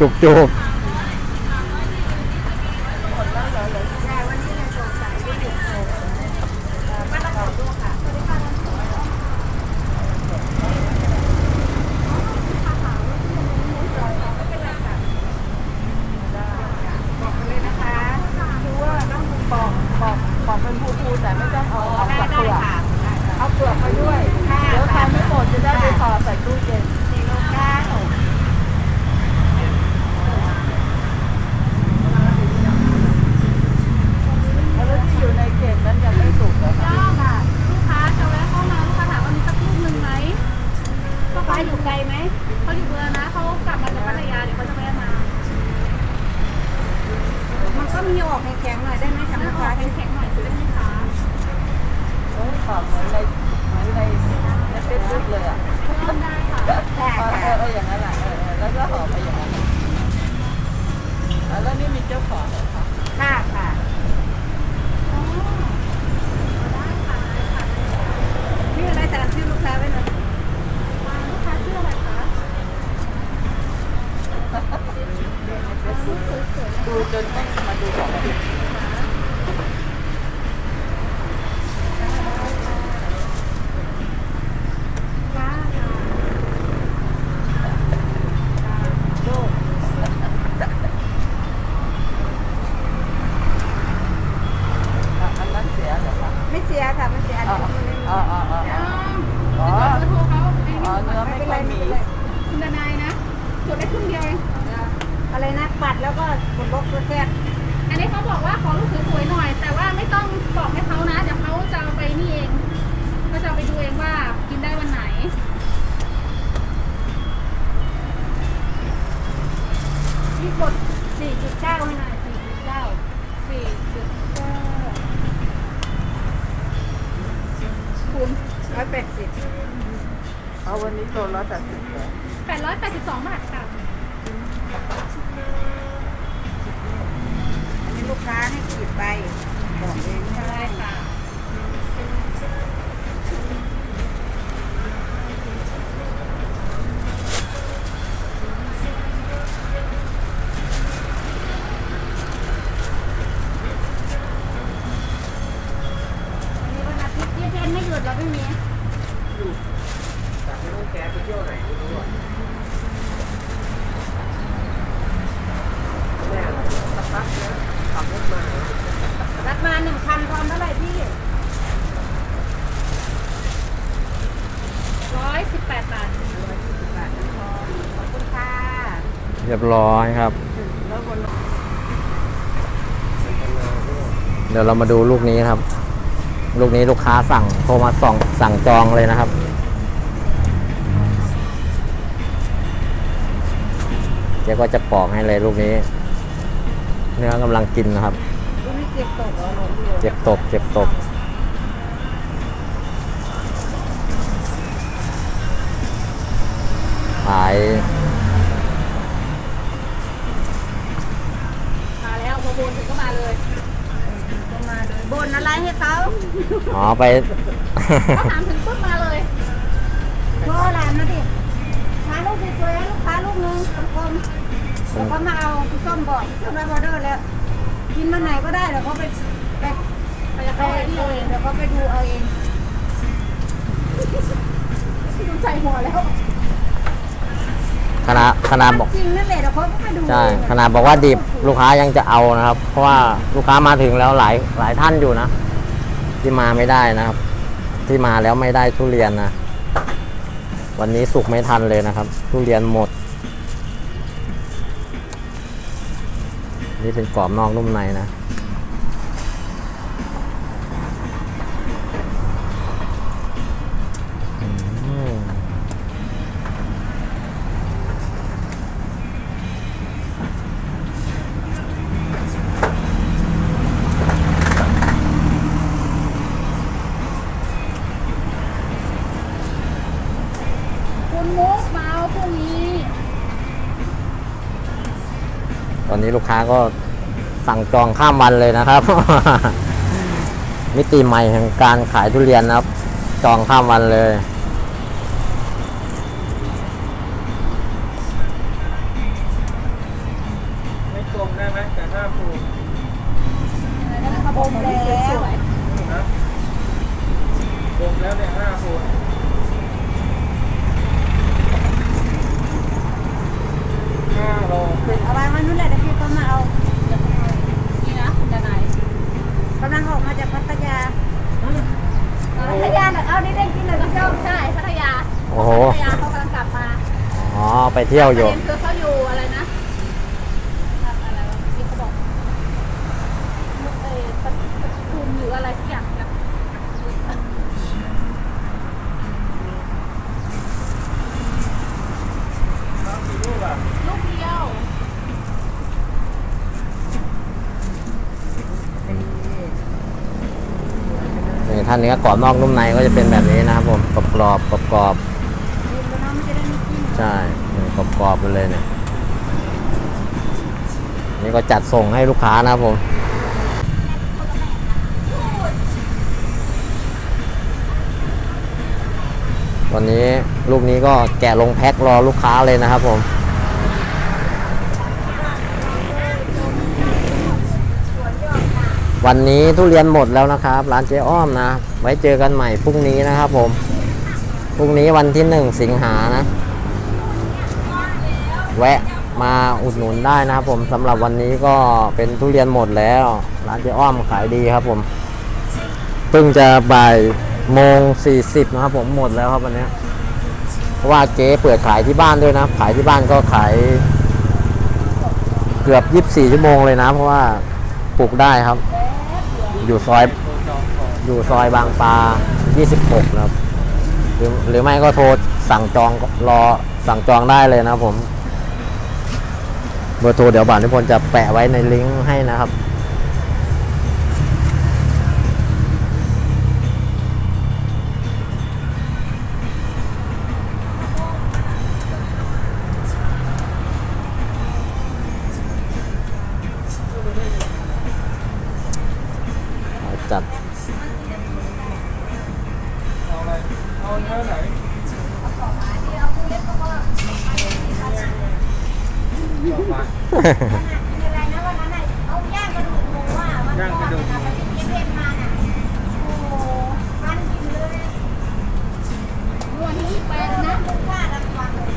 จุกจุกพ่อค้าอยู่ไกลไหมเขาอยู่เบือนะเขากลับมาจากพัทยาเดี๋ยวเขาจะแวะมา มันก็มีออกแข็งๆหน่อยได้ไหมคะ แล้ ลู ว ก ขอ ค้า แข็งๆหน่อยจะได้ไหมคะ เหมือนในเหมือนในในเฟซบุ๊กเลยอะ เริ่มได้ค่ะ ค่ะ เออ ค่ะ เอออย่างนั้นแหละเออเออแล้วก็ห่อไปอย่างนั้นแล้วนี่มีเจ้าของเหรอคะ ค่ะค่ะ ได้ค่ะได้ค่ะ นี่อะไรแต่ละชื่อลูกค้าไว้หน่อย ลูกค้าชื่ออะไรคะ ดูจนต้องมาดูของจริง จ้าค่ะ ลูกอะอันนั้นเสียเหรอคะ ไม่เสียค่ะไม่เสียอัน อ๋อ นี้ อ๋ออ๋ออ๋อ อ้าว อ๋อ เบอร์โทรเขาอันนี้ อ๋อเนื้อ ไม่ ไม่ เป็น ค่ ไร อย ไม่ มี เป็นไร คุณดนายนะจดได้ครึ่งเดียวเอง อะไรนะปัด แล้วก็กดลบตัวแทรกอันนี้เขาบอกว่าขอรูปสวยๆหน่อย แต่ว่าไม่ต้องบอกให้เขานะเดี๋ยวเขาจะเอาไปนี่เองเขาจะเอาไปดูเองว่ากินได้วันไหนนี่กด4.9ให้หน่อย4.9สี่จุดเก้าคูณ180เอาวันนี้ตัวละแปดสิบเลยแปดร้อยแปดสิบสองบาทค่ะอันนี้ ลูกค้าให้ขีดไปบอกเองใช่ค่ะ 118 บาท118บาทพอขอบคุณค่ะเรียบร้อยครับเดี๋ยวเรามาดูลูกนี้ครับ ลูกนี้ลูกค้าสั่งโทรมาสั่งสั่งจองเลยนะครับเจ๊ก็จะปอกให้เลยลูกนี้ เนื้อกำลังกินนะครับเจ็บตก เจ็บตกเจ็บตก ขายมาแล้วพอโบนถึงก็มาเลยก็มาเลยบนอะไรให้เขาอ๋อไป เขาถามถึงปุ๊บมาเลยโทรหลานมาดิหาลูกสวยๆให้ลูกค้าลูกนึงกลมๆแล้วก็มาเอาพี่ส้มบอกพี่ส้มได้ออเดอร์แล้วกินมาไหนก็ได้เดี๋ยวเขาไปไปไปไปเข้าไอ้นี่ดูเลเอยงเดี๋ยวเขาไปดูเอาเองดูใส่หัวแล้ว ขนาดขนาดบอกจริงนั่นแหละเดี๋ยวเขาก็ไปดูใช่เองขนาดบอกว่าดิบลูกค้ายังจะเอานะครับ เพราะว่าลูกค้ามาถึงแล้วหลายหลายท่านอยู่นะ ที่มาไม่ได้นะครับ ที่มาแล้วไม่ได้ทุเรียนนะวันนี้สุกไม่ทันเลยนะครับ ทุเรียนหมด นี่เป็นกรอบนอกนุ่มในนะ นี้ลูกค้าก็สั่งจองข้ามวันเลยนะครับ มิติใหม่แห่งการขายทุเรียนนะครับ จองข้ามวันเลย ไม่ตรงได้ไหมแต่ถ้าผูก อมแดง ไปเที่ยวอยู่ประเด็นคือเขาอยู่อะไรนะอะไรวะที่เขาบอกเออปทุมหรืออะไรสักอย่างเนี่ยน้ำกี่ลูกอะลูกเดียวนี่ถ้าเนื้อกรอบนอกนุ่มในก็จะเป็นแบบนี้นะครับผมกรอบกรอบกรอบกรอบกินแล้วน้องมันจะได้ไม่กินๆใช่นี่ กรอบๆไปเลยเนี่ยนี่ก็จัดส่งให้ลูกค้านะครับผมวันนี้ลูกนี้ก็แกะลงแพ็ครอลูกค้าเลยนะครับผมวันนี้ทุเรียนหมดแล้วนะครับ ร้านเจ๊อ้อมนะ ไว้เจอกันใหม่พรุ่งนี้นะครับผม พรุ่งนี้วันที่หนึ่งสิงหานะ แวะมาอุดหนุนได้นะครับผมสำหรับวันนี้ก็เป็นทุเรียนหมดแล้วร้านเจ๊อ้อมขายดีครับผมเพิ่งจะบ่ายโมงสี่สิบนะครับผมหมดแล้วครับวันนี้เพราะว่าเจ๊เปิดขายที่บ้านด้วยนะขายที่บ้านก็ขายเกือบ24ชั่วโมงเลยนะ เพราะว่าปลูกได้ครับ อยู่ซอยอยู่ซอยบางปลา26 นะครับ หรือหรือไม่ก็โทรสั่งจองรอสั่งจองได้เลยนะครับผม เบอร์โทรเดี๋ยวบ่าวนิพนธ์จะแปะไว้ในลิงก์ให้นะครับ อะไรนะวันนั้นน่ะเอาย่างกระดูกหมูอะวันย่างกระดูกหมูที่เรียนมาน่ะโอ้โหมันกินเลยวันนี้แปดนะนะคุณค่าระวังเลย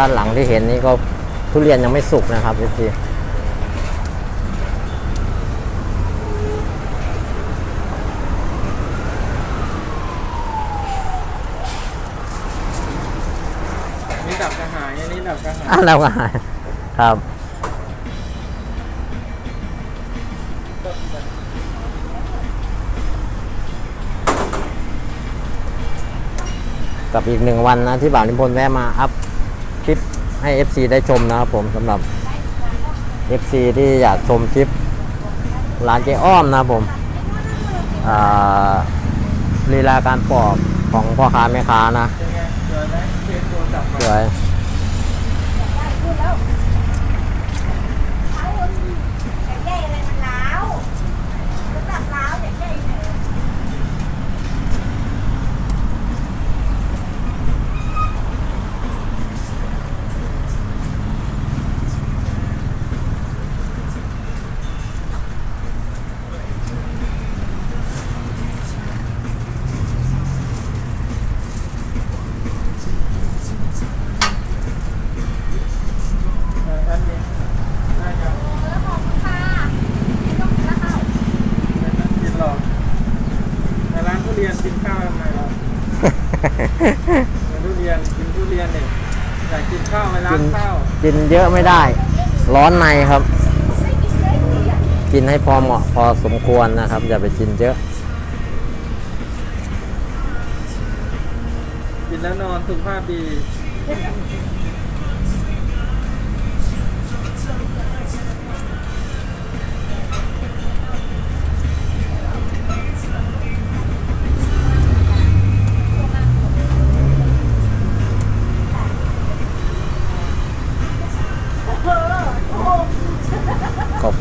ด้านหลังที่เห็นนี่ก็ทุเรียนยังไม่สุกนะครับพี่ทีอันนี้ดับกระหายอันนี้ดับกระหายอะแล้วก็หายครับ กับอีกหนึ่งวันนะที่บ่าวนิพนธ์แวะมาอัพ ให้ FC ได้ชมนะครับผมสำหรับ FC ที่อยากชมคลิปร้านเจ๊อ้อมนะครับผมลีลาการปอกของพ่อค้าแม่ค้านะสวย กินเยอะไม่ได้ ร้อนในครับ กินให้พอเหมาะพอสมควรนะครับ อย่าไปกินเยอะ กินแล้วนอนสุขภาพดี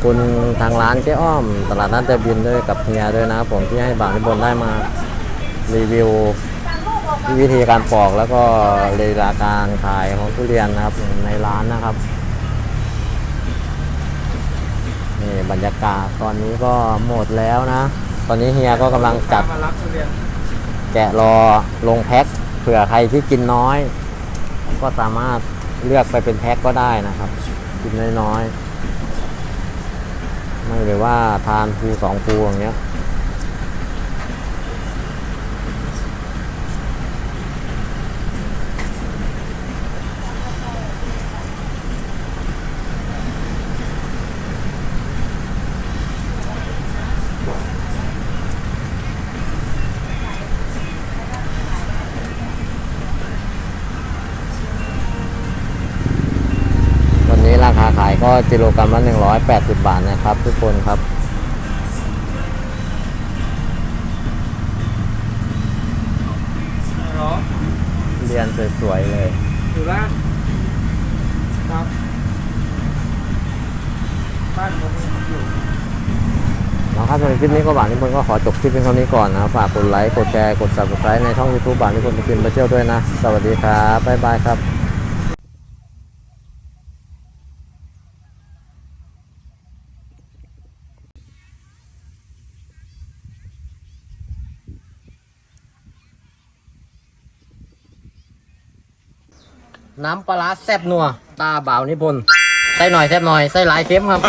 คุณทางร้านเจ๊อ้อม ตลาดนัดเดบินด้วยกับเฮียด้วยนะครับผมที่ให้บางนิบนได้มารีวิววิธีการปอกแล้วก็ลีลาการขายของทุเรียนนะครับในร้านนะครับนี่บรรยากาศตอนนี้ก็หมดแล้วนะ ตอนนี้เฮียก็กำลังจัดมารับแกะรอลงแพ็คเผื่อใครที่กินน้อย ก็สามารถเลือกไปเป็นแพ็คก็ได้นะครับ กินน้อยๆ ไม่หรือว่าทานภูสองภูอย่างเงี้ย ก็กิโลกรัมละ180 บาทนะครับ ทุกคนครับเหรอเรียนสวยๆเลยอยู่ร้านครับบ้านผมอยู่นะครับสำหรับคลิปนี้ก็บางนิพนธ์ก็ขอจบคลิปเพียงเท่านี้ก่อนนะครับฝากกดไลค์กดแชร์กด subscribe ในช่อง YouTube บางนิพนธ์พิมพ์ไปเที่ยวด้วยนะ สวัสดีครับบ๊ายบายครับ น้ำปลาร้าแซ่บนัว ตาบ่าวนิพนธ์ใส่หน่อยแซ่บหน่อยใส่หลายเค็มครับ